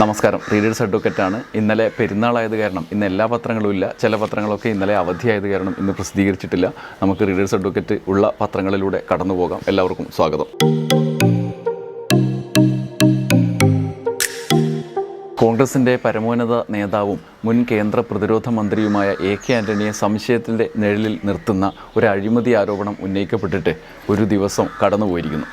നമസ്കാരം. Readers advocate ആണ്. ഇന്നലെ പെരുന്നാളായത് കാരണം ഇന്ന് എല്ലാ പത്രങ്ങളും ഇല്ല. ചില പത്രങ്ങളൊക്കെ ഇന്നലെ അവധിയായത് കാരണം ഇന്ന് പ്രസിദ്ധീകരിച്ചിട്ടില്ല. നമുക്ക് റീഡേഴ്സ് അഡ്വക്കേറ്റ് ഉള്ള പത്രങ്ങളിലൂടെ കടന്നു പോകാം. എല്ലാവർക്കും സ്വാഗതം. കോൺഗ്രസിന്റെ പരമോന്നത നേതാവും മുൻ കേന്ദ്ര പ്രതിരോധ മന്ത്രിയുമായ എ കെ ആന്റണിയെ സംശയത്തിന്റെ നിഴലിൽ നിർത്തുന്ന ഒരു അഴിമതി ആരോപണം ഉന്നയിക്കപ്പെട്ടിട്ട് ഒരു ദിവസം കടന്നുപോയിരിക്കുന്നു.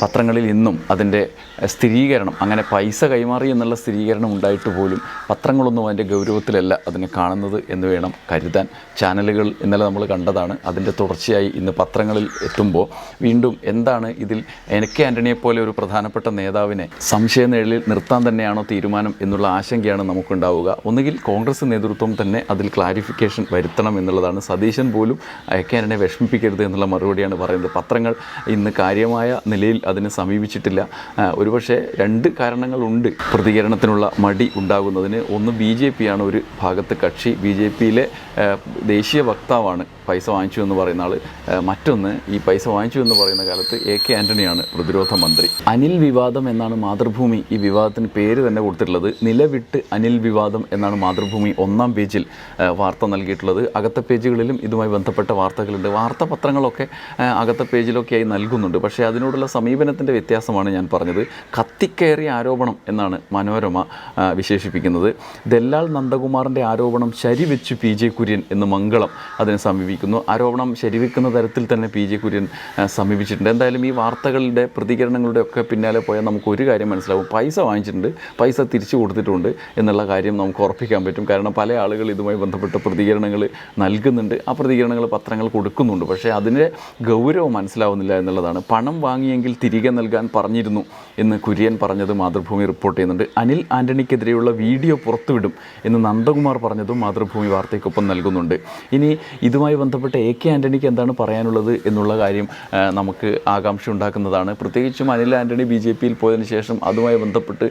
പത്രങ്ങളിൽ ഇന്നും അതിന്റെ സ്ഥിരീകരണം അങ്ങനെ പൈസ കൈമാറി എന്നുള്ള സ്ഥിരീകരണം ഉണ്ടായിട്ട് പോലും പത്രങ്ങളൊന്നും അതിന്റെ ഗൗരവത്തിലല്ല അതിനെ കാണുന്നത് എന്ന് വേണം കരുതാൻ. ചാനലുകൾ ഇന്നലെ നമ്മൾ കണ്ടതാണ്. അതിന്റെ തുടർച്ചയായി ഇന്ന് പത്രങ്ങളിൽ എത്തുമ്പോൾ വീണ്ടും എന്താണ് ഇതിൽ എനിക്ക് ആന്റണിയെ പോലെ ഒരു പ്രധാനപ്പെട്ട നേതാവിനെ സംശയ നിഴലിൽ നിർത്താൻ തന്നെയാണോ തീരുമാനം എന്നുള്ള ആശങ്കയാണ് നമുക്കുണ്ടാവുക. ഒന്നുകിൽ കോൺഗ്രസ് നേതൃത്വം തന്നെ അതിൽ ക്ലാരിഫിക്കേഷൻ വരുത്തണം എന്നുള്ളതാണ്. സതീശൻ പോലും എക്കെ ആന്റണിയെ വിഷമിപ്പിക്കരുത് എന്നുള്ള മറുപടിയാണ് പറയുന്നത്. പത്രങ്ങൾ ഇന്ന് കാര്യമായ നിലയിൽ അതിനെ സമീപിച്ചിട്ടില്ല. ഒരുപക്ഷെ രണ്ട് കാരണങ്ങളുണ്ട് പ്രതികരണത്തിനുള്ള മടി ഉണ്ടാകുന്നതിന്. ഒന്ന് ബി ജെ പി ആണ് ഒരു ഭാഗത്ത് കക്ഷി. ബി ജെ പിയിലെ ദേശീയ വക്താവാണ് പൈസ വാങ്ങിച്ചു എന്ന് പറയുന്ന ആൾ മറ്റൊന്ന് ഈ പൈസ വാങ്ങിച്ചു എന്ന് പറയുന്ന കാലത്ത് എ കെ ആന്റണിയാണ് പ്രതിരോധ മന്ത്രി. അനിൽ വിവാദം എന്നാണ് മാതൃഭൂമി ഈ വിവാദത്തിന് പേര് തന്നെ കൊടുത്തിട്ടുള്ളത്. നിലവിട്ട് അനിൽ വിവാദം എന്നാണ് മാതൃഭൂമി ഒന്നാം പേജിൽ വാർത്ത നൽകിയിട്ടുള്ളത്. അകത്തെ പേജുകളിലും ഇതുമായി ബന്ധപ്പെട്ട വാർത്തകളുണ്ട്. വാർത്താ പത്രങ്ങളൊക്കെ അകത്തെ പേജിലൊക്കെയായി നൽകുന്നുണ്ട്. പക്ഷേ അതിനോടുള്ള സമീപനത്തിന്റെ വ്യത്യാസമാണ് ഞാൻ പറഞ്ഞത്. കത്തിക്കയറിയ ആരോപണം എന്നാണ് മനോരമ വിശേഷിപ്പിക്കുന്നത്. ദല്ലാൽ നന്ദകുമാറിന്റെ ആരോപണം ശരിവെച്ചു പി ജെ കുര്യൻ എന്ന് മംഗളം അതിനെ സമീപിക്കുന്നു. ആരോപണം ശരിവെക്കുന്ന തരത്തിൽ തന്നെ പി ജെ കുര്യൻ സമീപിച്ചിട്ടുണ്ട്. എന്തായാലും ഈ വാർത്തകളുടെ പ്രതികരണങ്ങളുടെ ഒക്കെ പിന്നാലെ പോയാൽ നമുക്ക് ഒരു കാര്യം മനസ്സിലാവും. പൈസ വാങ്ങിച്ചിട്ടുണ്ട്. പൈസ തിരിച്ചു കൊടുത്തിട്ടുണ്ട് എന്നുള്ള കാര്യം നമുക്ക് ഉറപ്പിക്കാൻ പറ്റും. കാരണം പല ആളുകൾ ഇതുമായി ബന്ധപ്പെട്ട പ്രതികരണങ്ങൾ നൽകുന്നുണ്ട്. ആ പ്രതികരണങ്ങൾ പത്രങ്ങൾ കൊടുക്കുന്നുണ്ട്. പക്ഷേ അതിന്റെ ഗൗരവം മനസ്സിലാവുന്നില്ല എന്നുള്ളതാണ്. പണം വാങ്ങിയെങ്കിൽ തിരികെ നൽകാൻ പറഞ്ഞിരുന്നു എന്ന് കുര്യൻ പറഞ്ഞത് മാതൃഭൂമി റിപ്പോർട്ട് ചെയ്യുന്നുണ്ട്. അനിൽ ആന്റണിക്കെതിരെയുള്ള വീഡിയോ പുറത്തുവിടും എന്ന് നന്ദകുമാർ പറഞ്ഞതും മാതൃഭൂമി വാർത്തയ്ക്കൊപ്പം നൽകുന്നുണ്ട്. ഇനി ഇതുമായി ബന്ധപ്പെട്ട് എ കെ ആന്റണിക്ക് എന്താണ് പറയാനുള്ളത് എന്നുള്ള കാര്യം നമുക്ക് ആകാംക്ഷ ഉണ്ടാക്കുന്നതാണ്. പ്രത്യേകിച്ചും അനിൽ ആന്റണി ബി ജെ പിയിൽ പോയതിനു ശേഷം അതുമായി ബന്ധപ്പെട്ട്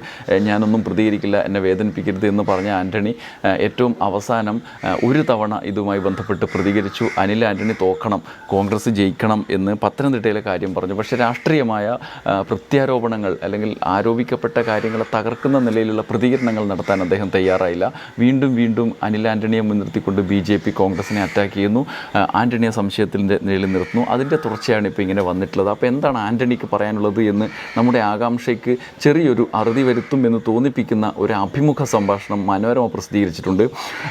ഞാനൊന്നും പ്രതികരിക്കില്ല എന്നെ വേദനിപ്പിക്കരുത് എന്ന് പറഞ്ഞ ആന്റണി ഏറ്റവും അവസാനം ഒരു തവണ ഇതുമായി ബന്ധപ്പെട്ട് പ്രതികരിച്ചു. അനിൽ ആന്റണി തോക്കണം കോൺഗ്രസ് ജയിക്കണം എന്ന് പത്തനംതിട്ടയിലെ കാര്യം പറഞ്ഞു. പക്ഷേ രാഷ്ട്രീയമായ ആ, പ്രത്യാരോപണങ്ങൾ അല്ലെങ്കിൽ ആരോപിക്കപ്പെട്ട കാര്യങ്ങളെ തകർക്കുന്ന നിലയിലുള്ള പ്രതികരണങ്ങൾ നടത്താൻ അദ്ദേഹം തയ്യാറായില്ല. വീണ്ടും വീണ്ടും അനിൽ ആന്റണിയെ മുൻനിർത്തിക്കൊണ്ട് ബി ജെ പി കോൺഗ്രസിനെ അറ്റാക്ക് ചെയ്യുന്നു. ആന്റണിയെ സംശയത്തിന്റെ നിലയിൽ നിർത്തുന്നു. അതിന്റെ തുടർച്ചയാണ് ഇപ്പോൾ ഇങ്ങനെ വന്നിട്ടുള്ളത്. അപ്പോൾ എന്താണ് ആന്റണിക്ക് പറയാനുള്ളത് എന്ന് നമ്മുടെ ആകാംക്ഷയ്ക്ക് ചെറിയൊരു അറുതി വരുത്തും എന്ന് തോന്നിപ്പിക്കുന്ന ഒരു അഭിമുഖ സംഭാഷണം മനോരമ പ്രസിദ്ധീകരിച്ചിട്ടുണ്ട്.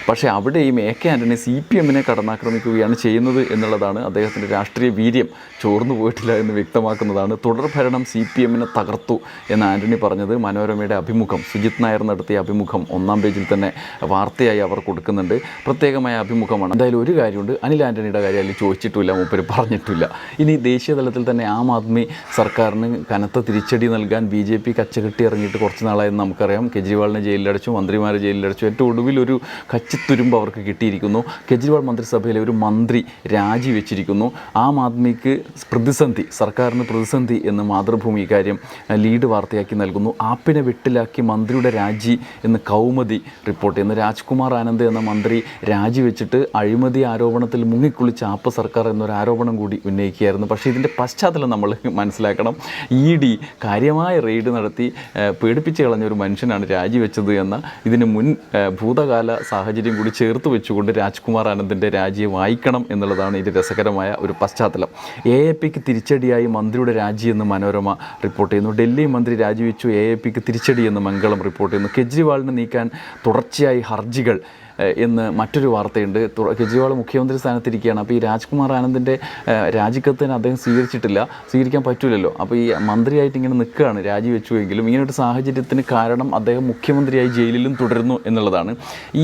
പക്ഷേ അവിടെയും A K Antony C P എമ്മിനെ കടന്നാക്രമിക്കുകയാണ് ചെയ്യുന്നത് എന്നുള്ളതാണ് അദ്ദേഹത്തിന്റെ രാഷ്ട്രീയ വീര്യം. ചോർന്നു പോയിട്ടില്ല എന്ന് വ്യക്തമാക്കുന്നതാണ്. തുടർഭരണം സി പി എമ്മിനെ തകർത്തു എന്ന് ആന്റണി പറഞ്ഞത് മനോരമയുടെ അഭിമുഖം. സുജിത് നായർ നടത്തിയ അഭിമുഖം ഒന്നാം പേജിൽ തന്നെ വാർത്തയായി അവർ കൊടുക്കുന്നുണ്ട്. പ്രത്യേകമായ അഭിമുഖമാണ്. എന്തായാലും ഒരു കാര്യമുണ്ട്. അനിൽ ആന്റണിയുടെ കാര്യം അതിൽ ചോദിച്ചിട്ടില്ല മൂപ്പര് പറഞ്ഞിട്ടില്ല. ഇനി ദേശീയ തലത്തിൽ തന്നെ ആം ആദ്മി സർക്കാരിന് കനത്ത തിരിച്ചടി നൽകാൻ ബി ജെ പി കച്ചകെട്ടി ഇറങ്ങിയിട്ട് കുറച്ച് നാളായെന്ന് നമുക്കറിയാം. കെജ്രിവാളിനെ ജയിലിലടച്ചു മന്ത്രിമാരെ ജയിലിലടച്ചു. ഏറ്റവും ഒടുവിൽ ഒരു കച്ചിത്തുരുമ്പ് അവർക്ക് കിട്ടിയിരിക്കുന്നു. കെജ്രിവാൾ മന്ത്രിസഭയിലെ ഒരു മന്ത്രി രാജിവെച്ചിരിക്കുന്നു. ആം ആദ്മിക്ക് പ്രതിസന്ധി സർക്കാരിന് പ്രതിസന്ധി എന്ന് മാതൃഭൂമി ഇക്കാര്യം ലീഡ് വാർത്തയാക്കി നൽകുന്നു. ആപ്പിനെ വെട്ടിലാക്കി മന്ത്രിയുടെ രാജി എന്ന് കൗമുദി റിപ്പോർട്ട് ചെയ്യുന്നു. രാജ്കുമാർ ആനന്ദ് എന്ന മന്ത്രി രാജിവെച്ചിട്ട് അഴിമതി ആരോപണത്തിൽ മുങ്ങിക്കുളിച്ച ആപ്പ് സർക്കാർ എന്നൊരു ആരോപണം കൂടി ഉന്നയിക്കുകയായിരുന്നു. പക്ഷേ ഇതിന്റെ പശ്ചാത്തലം നമ്മൾ മനസ്സിലാക്കണം. ഇ ഡി കാര്യമായ റെയ്ഡ് നടത്തി പേടിപ്പിച്ച് കളഞ്ഞ ഒരു മനുഷ്യനാണ് രാജിവെച്ചത് എന്ന ഇതിന് മുൻ ഭൂതകാല സാഹചര്യം കൂടി ചേർത്ത് വെച്ചുകൊണ്ട് രാജ്കുമാർ ആനന്ദിന്റെ രാജിയെ വായിക്കണം എന്നുള്ളതാണ് ഇതിന്റെ രസകരമായ ഒരു പശ്ചാത്തലം. എ എ പിക്ക് തിരിച്ചടിയായി മന്ത്രിയുടെ രാജി എന്ന് മനോരമ റിപ്പോർട്ട് ചെയ്യുന്നു. ഡൽഹി മന്ത്രി രാജിവെച്ചു. എ എ പിക്ക് തിരിച്ചടിയെന്ന് മംഗളം റിപ്പോർട്ട് ചെയ്യുന്നു. കെജ്രിവാളിനെ നീക്കാൻ തുടർച്ചയായി ഹർജികൾ എന്ന് മറ്റൊരു വാർത്തയുണ്ട്. കെജ്രിവാൾ മുഖ്യമന്ത്രി സ്ഥാനത്തിരിക്കുകയാണ്. അപ്പോൾ ഈ രാജ്കുമാർ ആനന്ദിന്റെ രാജിക്കത്തിന് അദ്ദേഹം സ്വീകരിച്ചിട്ടില്ല. സ്വീകരിക്കാൻ പറ്റില്ലല്ലോ അപ്പോൾ ഈ മന്ത്രിയായിട്ട് ഇങ്ങനെ നിൽക്കുകയാണ് രാജിവെച്ചുവെങ്കിലും ഇങ്ങനെ ഒരു സാഹചര്യത്തിന് കാരണം അദ്ദേഹം മുഖ്യമന്ത്രിയായി ജയിലിലും തുടരുന്നു എന്നുള്ളതാണ്.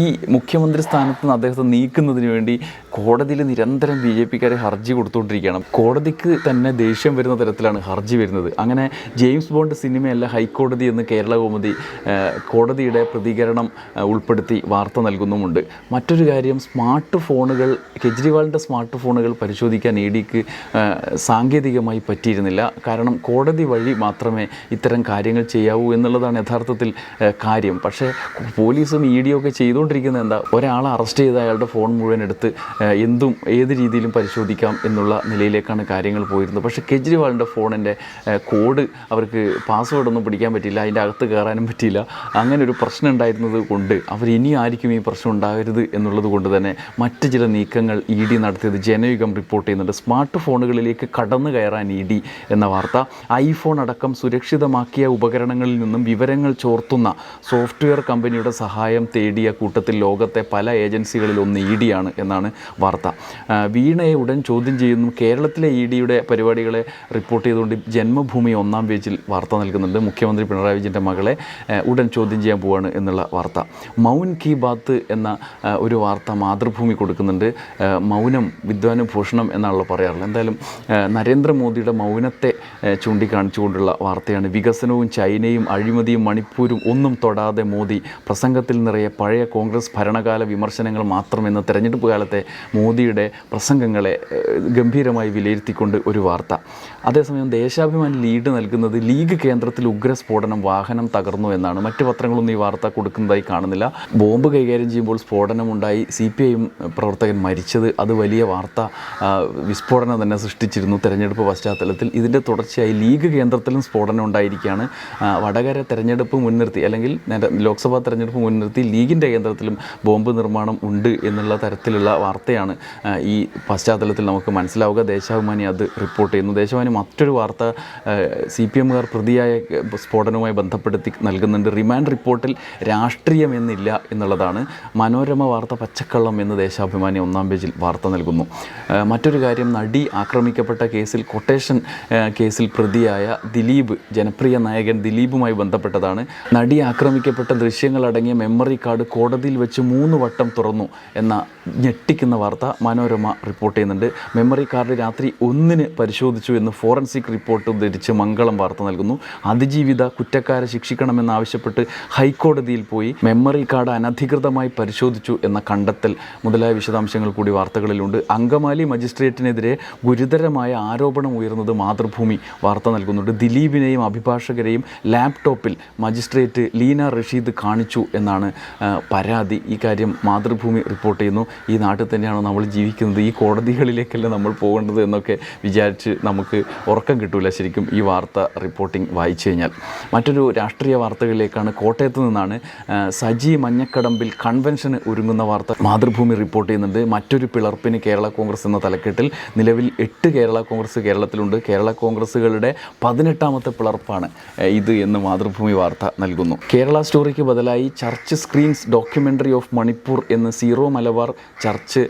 ഈ മുഖ്യമന്ത്രി സ്ഥാനത്ത് നിന്ന് അദ്ദേഹത്തെ നീക്കുന്നതിന് വേണ്ടി കോടതിയിൽ നിരന്തരം ബി ജെ പിക്കാരെ ഹർജി കൊടുത്തുകൊണ്ടിരിക്കുകയാണ്. കോടതിക്ക് തന്നെ ദേഷ്യം വരുന്ന തരത്തിലാണ് ഹർജി വരുന്നത്. അങ്ങനെ ജെയിംസ് ബോണ്ട് സിനിമയല്ല ഹൈക്കോടതി എന്ന് കേരള കോമതി കോടതിയുടെ പ്രതികരണം ഉൾപ്പെടുത്തി വാർത്ത നൽകുന്നുമുണ്ട് കാര്യമുണ്ട് മറ്റൊരു കാര്യം സ്മാർട്ട് ഫോണുകൾ കെജ്രിവാളിന്റെ സ്മാർട്ട് ഫോണുകൾ പരിശോധിക്കാൻ ഇ ഡിക്ക് സാങ്കേതികമായി പറ്റിയിരുന്നില്ല. കാരണം കോടതി വഴി മാത്രമേ ഇത്തരം കാര്യങ്ങൾ ചെയ്യാവൂ എന്നുള്ളതാണ് യഥാർത്ഥത്തിൽ കാര്യം. പക്ഷേ പോലീസും ഇ ഡിയും ഒക്കെ ചെയ്തുകൊണ്ടിരിക്കുന്നത് എന്താ? ഒരാളെ അറസ്റ്റ് ചെയ്ത അയാളുടെ ഫോൺ മുഴുവൻ എടുത്ത് എന്തും ഏത് രീതിയിലും പരിശോധിക്കാം എന്നുള്ള നിലയിലേക്കാണ് കാര്യങ്ങൾ പോയിരുന്നത്. പക്ഷേ കെജ്രിവാളിന്റെ ഫോണിന്റെ കോഡ് അവർക്ക് പാസ്വേഡ് ഒന്നും പിടിക്കാൻ പറ്റില്ല അതിന്റെ അകത്ത് കയറാനും പറ്റിയില്ല. അങ്ങനെ ഒരു പ്രശ്നം ഉണ്ടായിരുന്നത് കൊണ്ട് അവർ ഇനി ആയിരിക്കും ഈ പ്രശ്നം ഉണ്ടാകരുത് എന്നുള്ളത് കൊണ്ട് തന്നെ മറ്റ് ചില നീക്കങ്ങൾ ഇ ഡി നടത്തിയത് ജനയുഗം റിപ്പോർട്ട് ചെയ്യുന്നുണ്ട്. സ്മാർട്ട് ഫോണുകളിലേക്ക് കടന്നു കയറാൻ ഇ ഡി എന്ന വാർത്ത. ഐഫോൺ അടക്കം സുരക്ഷിതമാക്കിയ ഉപകരണങ്ങളിൽ നിന്നും വിവരങ്ങൾ ചോർത്തുന്ന സോഫ്റ്റ്വെയർ കമ്പനിയുടെ സഹായം തേടിയ കൂട്ടത്തിൽ ലോകത്തെ പല ഏജൻസികളിൽ ഒന്ന് ഇ ഡി ആണ് എന്നാണ് വാർത്ത. വീണയെ ഉടൻ ചോദ്യം ചെയ്യുന്നു. കേരളത്തിലെ ഇ ഡിയുടെ പരിപാടികളെ റിപ്പോർട്ട് ചെയ്തുകൊണ്ട് ജന്മഭൂമി ഒന്നാം പേജിൽ വാർത്ത നൽകുന്നുണ്ട്. മുഖ്യമന്ത്രി പിണറായി വിജയന്റെ മകളെ ഉടൻ ചോദ്യം ചെയ്യാൻ പോവാണ് എന്നുള്ള വാർത്ത. മൗൻ കി ബാത്ത് എന്ന ഒരു വാർത്ത മാതൃഭൂമി കൊടുക്കുന്നുണ്ട്. മൗനം വിദ്വാനുഭൂഷണം എന്നാണല്ലോ പറയാറുള്ളത്. എന്തായാലും നരേന്ദ്രമോദിയുടെ മൗനത്തെ ചൂണ്ടിക്കാണിച്ചുകൊണ്ടുള്ള വാർത്തയാണ്. വികസനവും ചൈനയും അഴിമതിയും മണിപ്പൂരും ഒന്നും തൊടാതെ മോദി പ്രസംഗത്തിൽ നിറയെ പഴയ കോൺഗ്രസ് ഭരണകാല വിമർശനങ്ങൾ മാത്രമെന്ന് തെരഞ്ഞെടുപ്പ് കാലത്തെ മോദിയുടെ പ്രസംഗങ്ങളെ ഗംഭീരമായി വിലയിരുത്തിക്കൊണ്ട് ഒരു വാർത്ത. അതേസമയം ദേശാഭിമാനി ലീഡ് നൽകുന്നത് ലീഗ് കേന്ദ്രത്തിൽ ഉഗ്രസ്ഫോടനം വാഹനം തകർന്നു എന്നാണ്. മറ്റു പത്രങ്ങളൊന്നും ഈ വാർത്ത കൊടുക്കുന്നതായി കാണുന്നില്ല. ബോംബ് കൈകാര്യം ചെയ്യുമ്പോൾ സ്ഫോടനമുണ്ടായി. സി പി ഐ പ്രവർത്തകൻ മരിച്ചത്. അത് വലിയ വാർത്ത വിസ്ഫോടനം തന്നെ സൃഷ്ടിച്ചിരുന്നു തെരഞ്ഞെടുപ്പ് പശ്ചാത്തലത്തിൽ. ഇതിന്റെ തുടർച്ചയായി ലീഗ് കേന്ദ്രത്തിലും സ്ഫോടനം ഉണ്ടായിരിക്കുകയാണ്. വടകര തെരഞ്ഞെടുപ്പ് മുൻനിർത്തി അല്ലെങ്കിൽ ലോക്സഭാ തെരഞ്ഞെടുപ്പ് മുൻനിർത്തി ലീഗിന്റെ കേന്ദ്രത്തിലും ബോംബ് നിർമ്മാണം ഉണ്ട് എന്നുള്ള തരത്തിലുള്ള വാർത്തയാണ് ഈ പശ്ചാത്തലത്തിൽ നമുക്ക് മനസ്സിലാവുക. ദേശാഭിമാനി അത് റിപ്പോർട്ട് ചെയ്യുന്നു. ദേശാഭിമാനി മറ്റൊരു വാർത്ത സി പി എമ്മുകാർ പ്രതിയായ സ്ഫോടനവുമായി ബന്ധപ്പെടുത്തി നൽകുന്നുണ്ട്. റിമാൻഡ് റിപ്പോർട്ടിൽ രാഷ്ട്രീയമെന്നില്ല എന്നുള്ളതാണ്. മനോരമ വാർത്ത പച്ചക്കള്ളം എന്ന് ദേശാഭിമാനി ഒന്നാം പേജിൽ വാർത്ത നൽകുന്നു. മറ്റൊരു കാര്യം നടി ആക്രമിക്കപ്പെട്ട കേസിൽ കൊട്ടേഷൻ കേസിൽ പ്രതിയായ ദിലീപ് ജനപ്രിയ നായകൻ ദിലീപുമായി ബന്ധപ്പെട്ടതാണ്. നടി ആക്രമിക്കപ്പെട്ട ദൃശ്യങ്ങളടങ്ങിയ മെമ്മറി കാർഡ് കോടതിയിൽ വെച്ച് മൂന്ന് വട്ടം തുറന്നു എന്ന ഞെട്ടിക്കുന്ന വാർത്ത മനോരമ റിപ്പോർട്ട് ചെയ്യുന്നുണ്ട്. മെമ്മറി കാർഡ് രാത്രി ഒന്നിന് പരിശോധിച്ചു എന്ന് ഫോറൻസിക് റിപ്പോർട്ട് ഉദ്ധരിച്ച് മംഗളം വാർത്ത നൽകുന്നു. അതിജീവിത കുറ്റക്കാരെ ശിക്ഷിക്കണമെന്നാവശ്യപ്പെട്ട് ഹൈക്കോടതിയിൽ പോയി മെമ്മറി കാർഡ് അനധികൃതമായി പരിശോധിച്ചു എന്ന കണ്ടെത്തൽ മുതലായ വിശദാംശങ്ങൾ കൂടി വാർത്തകളിലുണ്ട്. അങ്കമാലി മജിസ്ട്രേറ്റിനെതിരെ ഗുരുതരമായ ആരോപണം ഉയർന്നത് മാതൃഭൂമി. വാർത്ത നൽകുന്നുണ്ട്. ദിലീപിനെയും അഭിഭാഷകരെയും ലാപ്ടോപ്പിൽ മജിസ്ട്രേറ്റ് ലീന റഷീദ് കാണിച്ചു എന്നാണ് പരാതി. ഈ കാര്യം മാതൃഭൂമി റിപ്പോർട്ട് ചെയ്യുന്നു. ഈ നാട്ടിൽ തന്നെയാണ് നമ്മൾ ജീവിക്കുന്നത്? ഈ കോടതികളിലേക്കല്ല നമ്മൾ പോകേണ്ടത് എന്നൊക്കെ വിചാരിച്ച് നമുക്ക് ഉറക്കം കിട്ടൂല ശരിക്കും ഈ വാർത്ത റിപ്പോർട്ടിംഗ് വായിച്ചു കഴിഞ്ഞാൽ. മറ്റൊരു രാഷ്ട്രീയ വാർത്തകളിലേക്കാണ് കോട്ടയത്ത് നിന്നാണ് സജി മഞ്ഞക്കടമ്പിൽ കൺവെൻഷന് ഒരുങ്ങുന്ന വാർത്ത മാതൃഭൂമി റിപ്പോർട്ട് ചെയ്യുന്നുണ്ട്. മറ്റൊരു പിളർപ്പിന് കേരള കോൺഗ്രസ് എന്ന തലക്കെട്ടിൽ നിലവിൽ എട്ട് കേരള കോൺഗ്രസ് കേരളത്തിലുണ്ട്. കേരള കോൺഗ്രസ്സുകളുടെ പതിനെട്ടാമത്തെ പിളർപ്പാണ് ഇത് എന്ന് മാതൃഭൂമി വാർത്ത നൽകുന്നു. കേരള സ്റ്റോറിക്ക് ബദലായി church screens documentary of Manipur എന്ന് സീറോ മലബാർ ചർച്ച്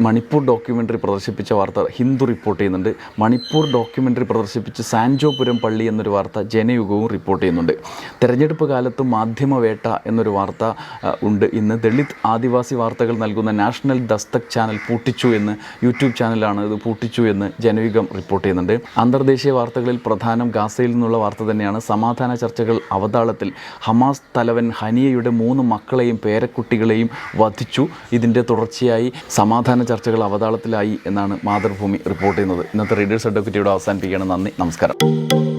മണിപ്പൂർ ഡോക്യുമെന്ററി പ്രദർശിപ്പിച്ച വാർത്ത ഹിന്ദു റിപ്പോർട്ട് ചെയ്യുന്നുണ്ട്. മണിപ്പൂർ ഡോക്യുമെന്ററി പ്രദർശിപ്പിച്ച് സാൻജോപുരം പള്ളി എന്നൊരു വാർത്ത ജനയുഗവും റിപ്പോർട്ട് ചെയ്യുന്നുണ്ട്. തെരഞ്ഞെടുപ്പ് കാലത്ത് മാധ്യമവേട്ട എന്നൊരു വാർത്ത ആ, ഉണ്ട് ഇന്ന് ദളിത് ആദിവാസി വാർത്തകൾ നൽകുന്ന നാഷണൽ ദസ്തക് ചാനൽ പൂട്ടിച്ചു എന്ന് യൂട്യൂബ് ചാനലാണ് ഇത് പൂട്ടിച്ചു എന്ന് ജനയുഗം റിപ്പോർട്ട് ചെയ്യുന്നുണ്ട്. അന്തർദേശീയ വാർത്തകളിൽ പ്രധാനം ഗാസയിൽ നിന്നുള്ള വാർത്ത തന്നെയാണ്. സമാധാന ചർച്ചകൾ അവതാളത്തിൽ ഹമാസ് തലവൻ ഹനിയയുടെ മൂന്ന് മക്കളെയും പേരക്കുട്ടികളെയും വധിച്ചു. ഇതിന്റെ തുടർച്ചയായി സമാധാന ചർച്ചകൾ അവതാളത്തിലായി എന്നാണ് മാതൃഭൂമി റിപ്പോർട്ട് ചെയ്യുന്നത്. ഇന്നത്തെ റീഡേഴ്സ് അഡ്വക്കറ്റിയോട് അവസാനിപ്പിക്കുകയാണ്. നന്ദി. നമസ്കാരം.